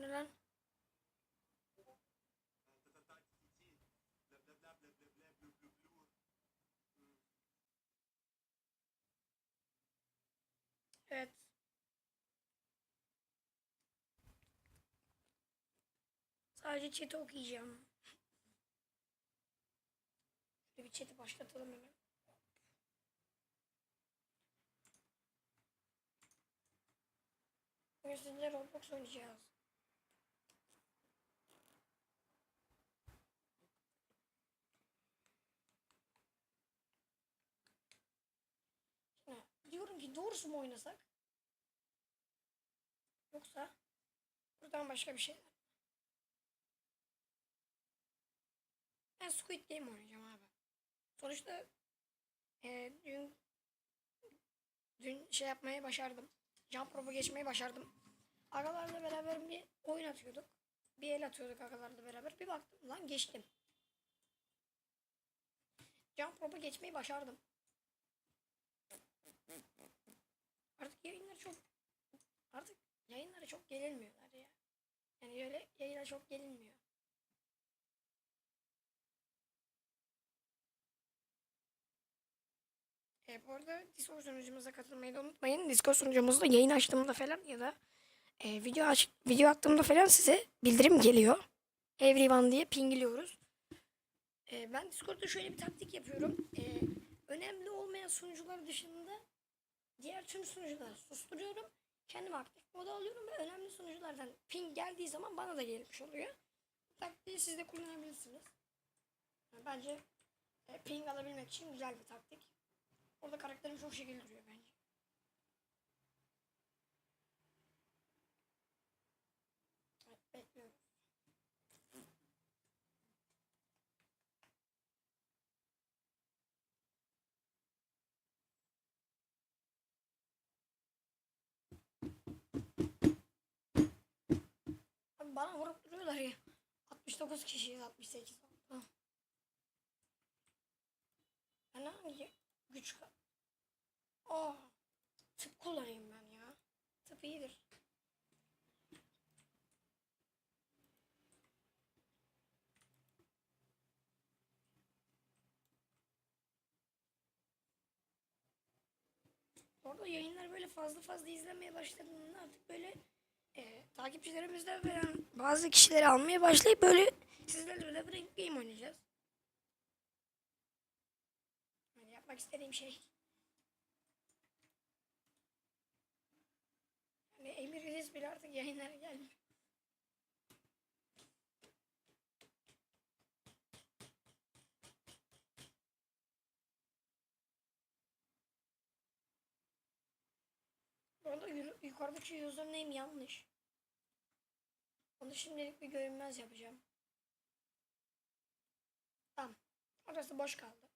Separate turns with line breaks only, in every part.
Ne lan? Evet. Sadece chat'i okuyacağım. Şöyle bir chat'i başlatalım hemen. Sizinle Roblox oynayacağız. Şimdi diyorum ki doğrusu mu oynasak? Yoksa buradan başka bir şeyler. Ben Squid Game oynayacağım abi. Sonuçta eee, dün dün şey yapmayı başardım. Jump rope'u geçmeyi başardım. Agalarla beraber bir oyun atıyorduk. Bir el atıyorduk agalarla beraber. Bir baktım lan geçtim. Jump rope'u geçmeyi başardım. Artık yayınlar çok artık yayınlara çok gelinmiyorlar ya. Yani öyle yayına çok gelinmiyor. E, bu arada Discord sunucumuza katılmayı da unutmayın. Discord sunucumuzda yayın açtığımda falan ya da e, video aç, video attığımda falan size bildirim geliyor. Everyone diye pingliyoruz. E, ben Discord'da şöyle bir taktik yapıyorum. E, önemli olmayan sunucular dışında diğer tüm sunucuları susturuyorum. Kendimi aktif moda alıyorum ve önemli sunuculardan ping geldiği zaman bana da gelmiş oluyor. Bu taktiği siz de kullanabilirsiniz. Bence e, ping alabilmek için güzel bir taktik. Orada karakterim çok şekil duruyor bence. Evet, bekliyorum. Abi bana vurup duruyorlar ya. 69 kişiyiz 68. Tamam. Ben hangi güç... Aa, tıp kullanayım ben ya. Tıp iyidir. Orada yayınlar böyle fazla fazla izlenmeye başladığında artık böyle e, takipçilerimizden veren bazı kişileri almaya başlayıp böyle sizlerle beraber game oynayacağız. Yani yapmak istediğim şey. Yani Emir Reis bile artık yayınlara gelmiyor. Bu arada yukarıdaki username yanlış. Onu şimdilik bir görünmez yapacağım. Tamam. Orası boş kaldı.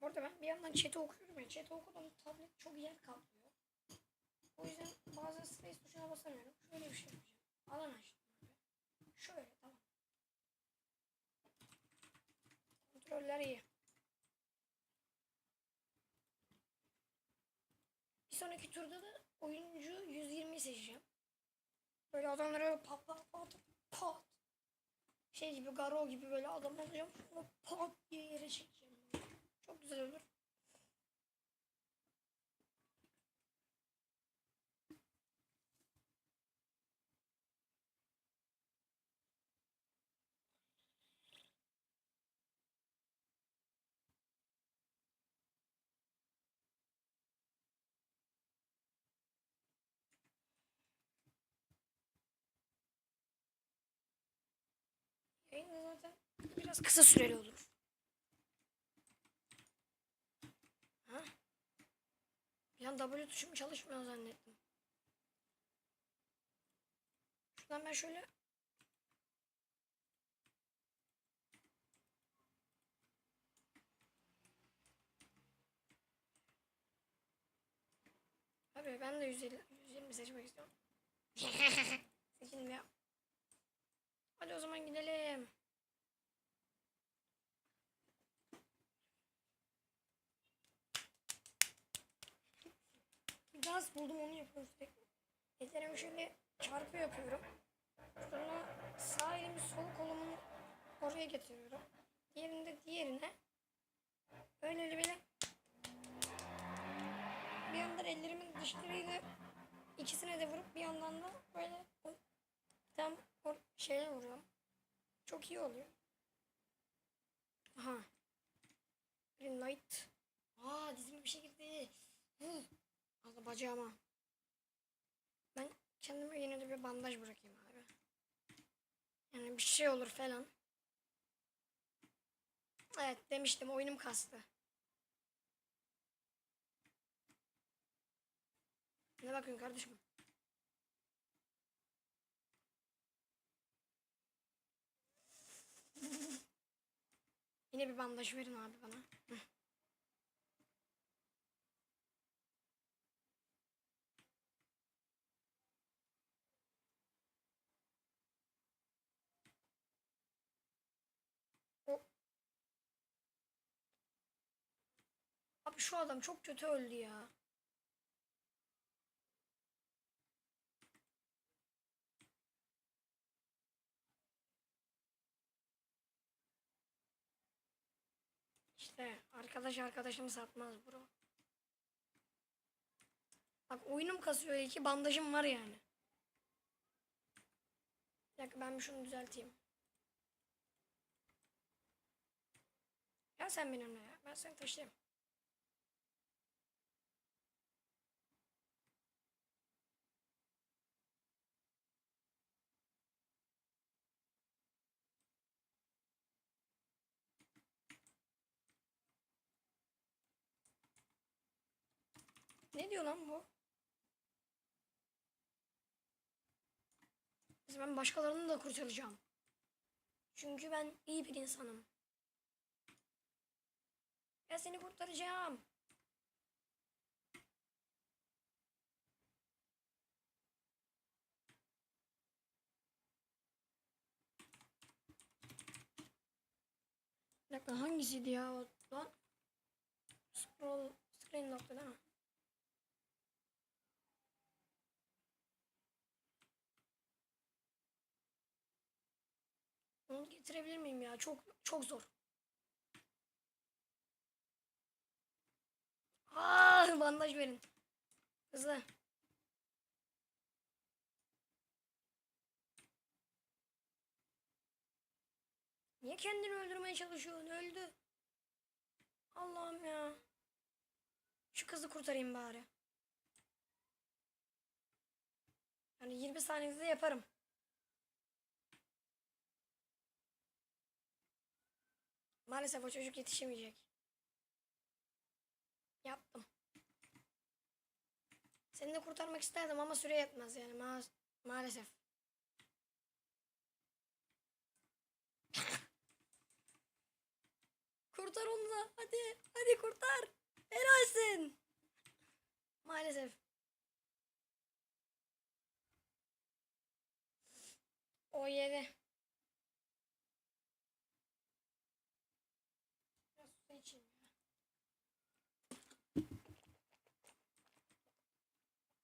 Bu arada ben bir yandan chat'i okuyorum ya. Chat'i okuduğum tablet çok yer kaplıyor. O yüzden bazen space tuşuna basamıyorum. Şöyle bir şey yapacağım. Alan açtım. Şöyle tamam. Kontroller iyi. Sonraki turda da oyuncu 120'yi seçeceğim. Böyle adamlara böyle pat pat pat pat. Şey gibi Garo gibi böyle adam olacağım. Sonra pat diye yere çekeceğim. Çok güzel olur. Yayın zaten biraz kısa süreli olur. Ha? Bir an W tuşum çalışmıyor zannettim. Şuradan ben şöyle Abi ben de 150, 120 seçmek istiyorum. Seçilmiyor. Hadi o zaman gidelim. Bir buldum onu yapıyorum sürekli. Ellerimi şöyle çarpı yapıyorum. Sonra sağ elimi sol kolumu oraya getiriyorum. Diğerini de diğerine. Öyle böyle bir yandan ellerimin dışlarıyla ikisine de vurup bir yandan da böyle tam o şeye vuruyorum. Çok iyi oluyor. Aha. Green light. Aa dizime bir şey girdi. Hı. Allah bacağıma. Ben kendime yine de bir bandaj bırakayım abi. Yani bir şey olur falan. Evet demiştim oyunum kastı. Ne bakıyorsun kardeşim? Yine bir bandaj verin abi bana. Abi şu adam çok kötü öldü ya. İşte arkadaş arkadaşımı satmaz bro. Bak oyunum kasıyor iki bandajım var yani. Bir dakika ben şunu düzelteyim. Gel sen benimle ya. Ben seni taşıyayım. Diyor lan bu? Neyse Ben başkalarını da kurtaracağım. Çünkü ben iyi bir insanım. Ben seni kurtaracağım. Bir dakika hangisiydi ya lan? Scroll screen nokta değil? Onu getirebilir miyim ya? Çok çok zor. Aa, bandaj verin. Hızlı. Niye kendini öldürmeye çalışıyorsun? Öldü. Allah'ım ya. Şu kızı kurtarayım bari. Yani 20 saniyede yaparım. Maalesef o çocuk yetişemeyecek. Yaptım. Seni de kurtarmak isterdim ama süre yetmez yani ma maalesef. kurtar onu da. Hadi. Hadi kurtar. Helalsin. Maalesef. O yedi.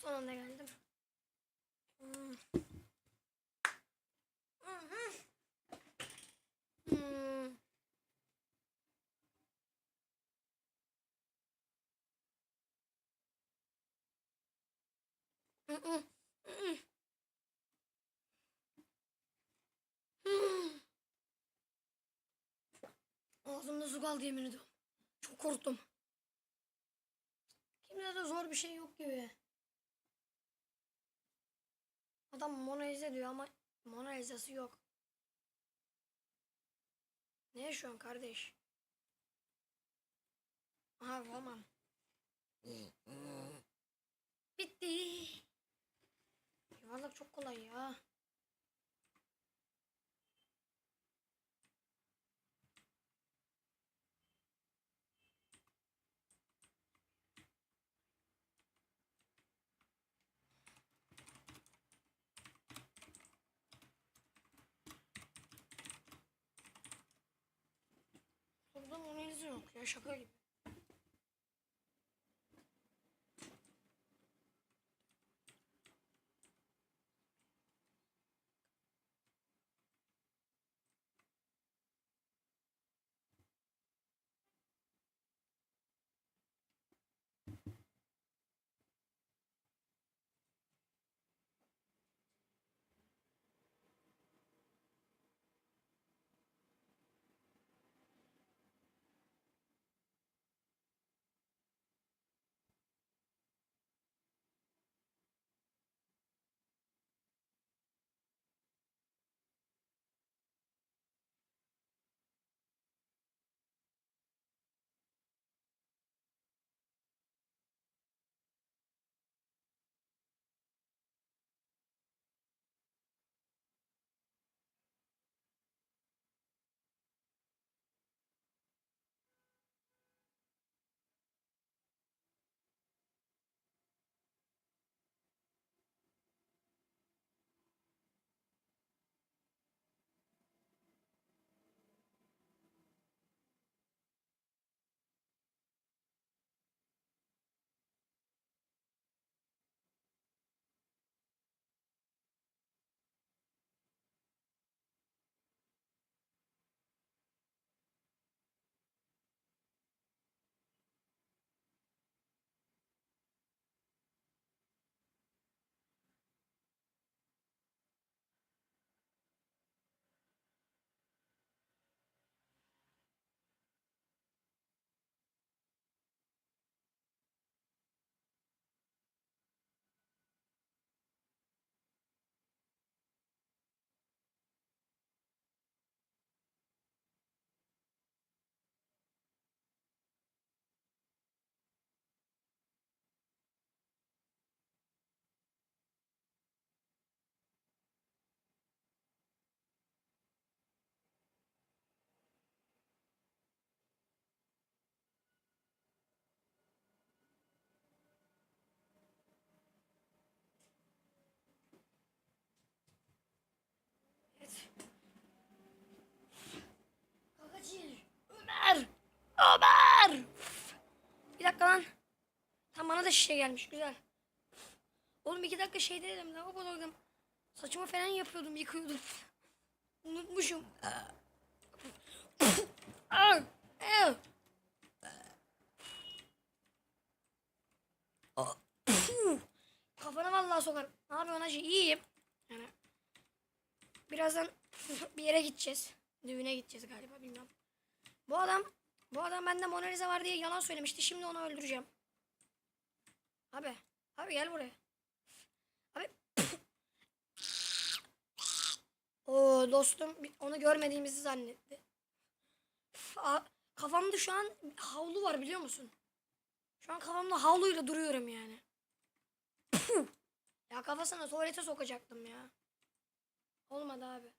Son geldim. Hmm. Hmm. Hmm. Ağzımda su kaldı yemin ediyorum. Çok korktum. Kimde de zor bir şey yok gibi. Adam Mona Lisa diyor ama Mona Lisa'sı yok. Ne yaşıyorsun kardeş? Aha Roman. Bitti. Yuvarlak çok kolay ya. Burada Mona Lisa yok ya şaka gibi. Da şişe gelmiş. Güzel. Oğlum iki dakika şey dedim. Lavabodoydum. Saçımı falan yapıyordum. Yıkıyordum. Unutmuşum. Kafana vallahi sokarım. Ne yapıyorsun hacı? İyiyim. Yani birazdan bir yere gideceğiz. Düğüne gideceğiz galiba bilmiyorum. Bu adam bu adam bende Mona Lisa var diye yalan söylemişti. Şimdi onu öldüreceğim. Abi. Abi gel buraya. Abi. Oo dostum onu görmediğimizi zannetti. Kafamda şu an havlu var biliyor musun? Şu an kafamda havluyla duruyorum yani. Ya kafasına tuvalete sokacaktım ya. Olmadı abi.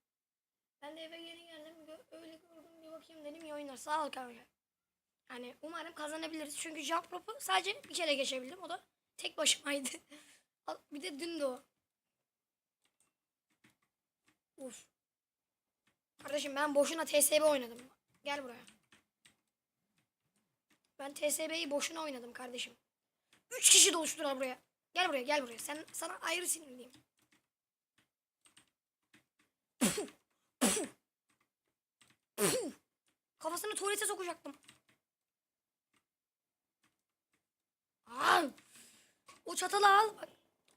Ben de eve geri geldim. öyle gördüm bir bakayım dedim iyi oynar. Sağ ol kanka. Yani umarım kazanabiliriz. Çünkü jump rope'u sadece bir kere geçebildim. O da tek başımaydı. Bir de dün de o. Uf. Kardeşim ben boşuna TSB oynadım. Gel buraya. Ben TSB'yi boşuna oynadım kardeşim. Üç kişi doluştular buraya. Gel buraya gel buraya. Sen sana ayrı sinirliyim. Kafasını tuvalete sokacaktım. Al. O çatalı al. Bak,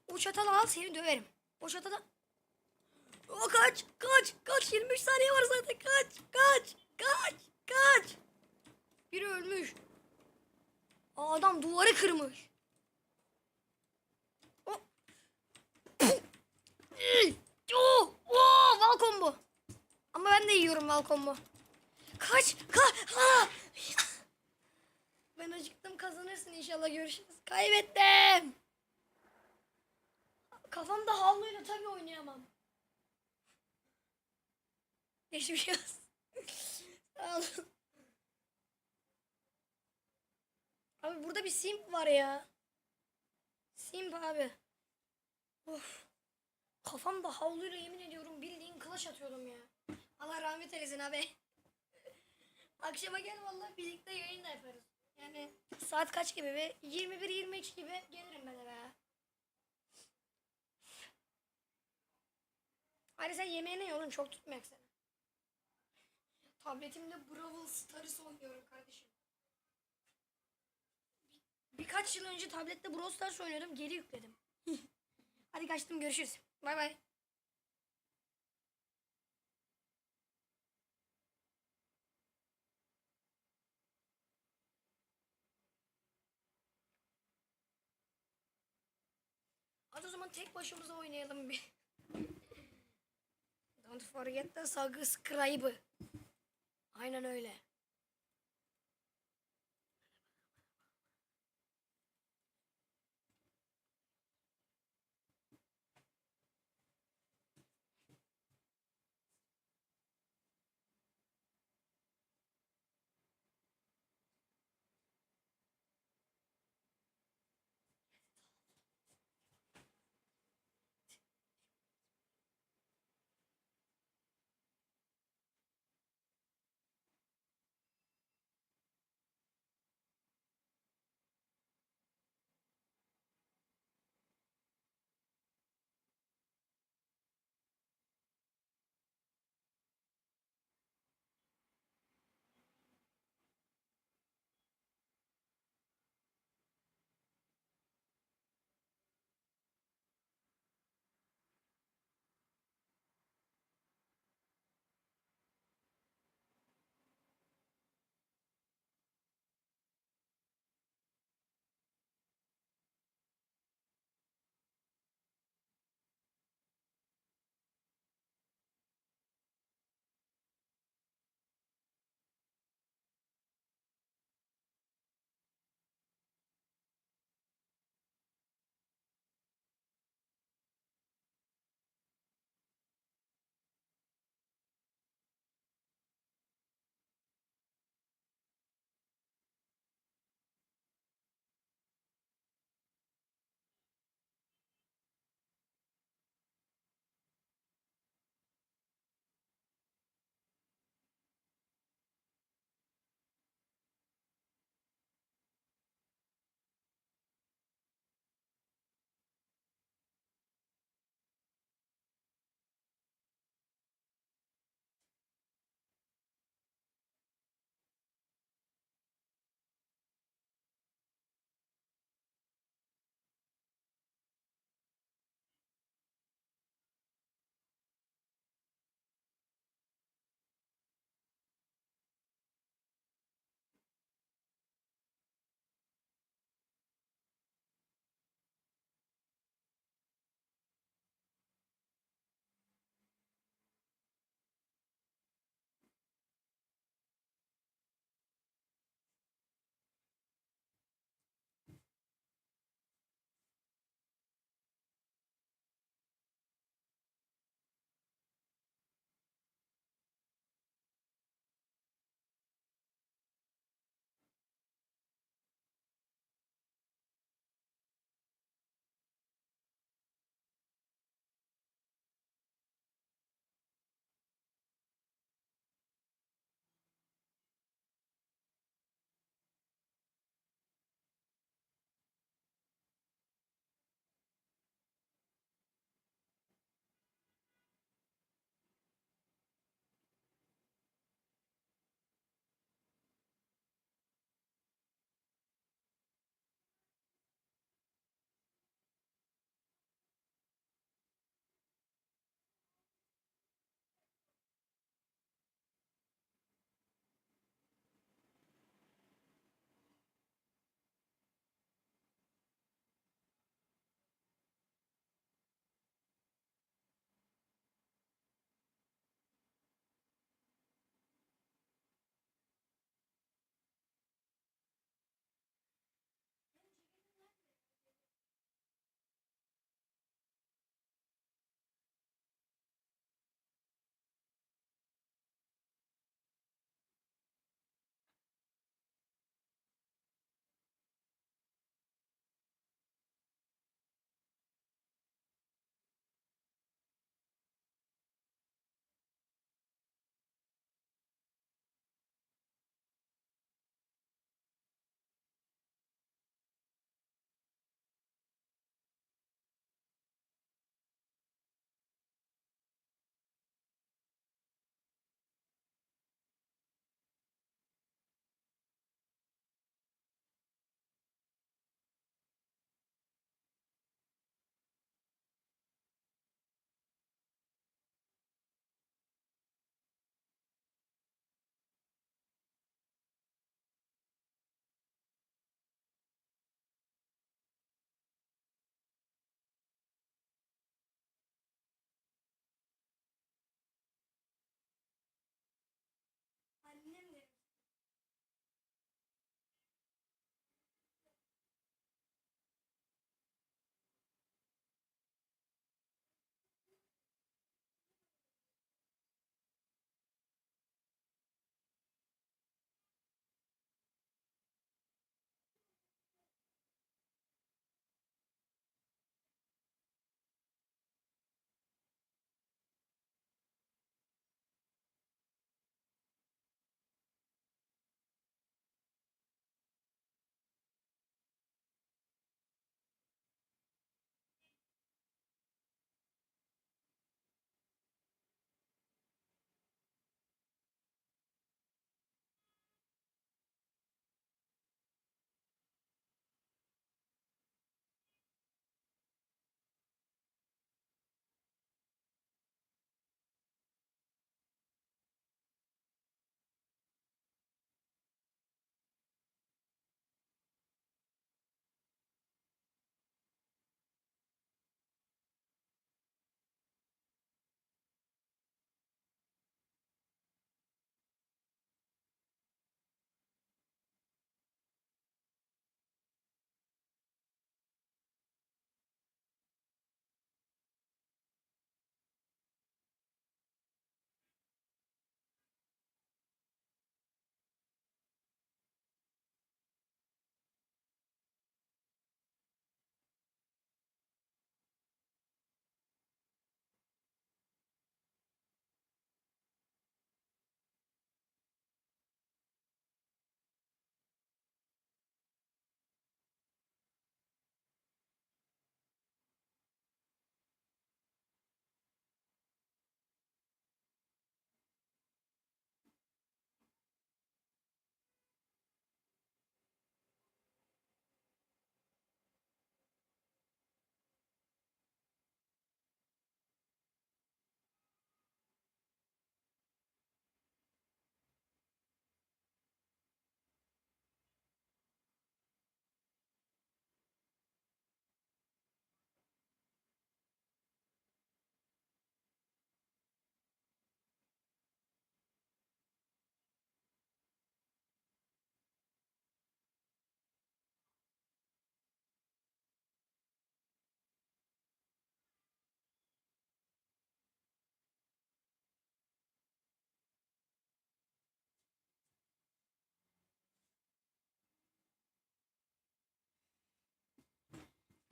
O çatalı al seni döverim. O çatalı. O kaç kaç kaç 23 saniye var zaten kaç kaç kaç kaç. Biri ölmüş. Aa, adam duvarı kırmış. O. Oo, oo, combo. Ama ben de yiyorum val combo. Kaç kaç. Ha! Ben acıktım kazanırsın inşallah görüşürüz. Kaybettim. Kafamda havluyla tabii oynayamam. Geçmiş olsun. Sağ. Abi burada bir simp var ya. Simp abi. Of. Kafamda havluyla yemin ediyorum bildiğin kılıç atıyordum ya. Allah rahmet eylesin abi. Akşama gel vallahi birlikte yayın da yaparız. Yani saat kaç gibi be? 21-23 gibi gelirim ben eve ya. Hadi sen yemeğine yolun çok tutmayak seni. Tabletimde Brawl Stars oynuyorum kardeşim. Bir- birkaç yıl önce tablette Brawl Stars oynuyordum geri yükledim. Hadi kaçtım görüşürüz. Bay bay. Hadi o zaman tek başımıza oynayalım bir. Don't forget the subscribe. Aynen öyle.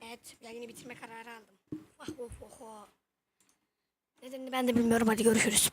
Evet yayını bitirme kararı aldım. Ah oh oh oh. Nedenini ben de bilmiyorum hadi görüşürüz.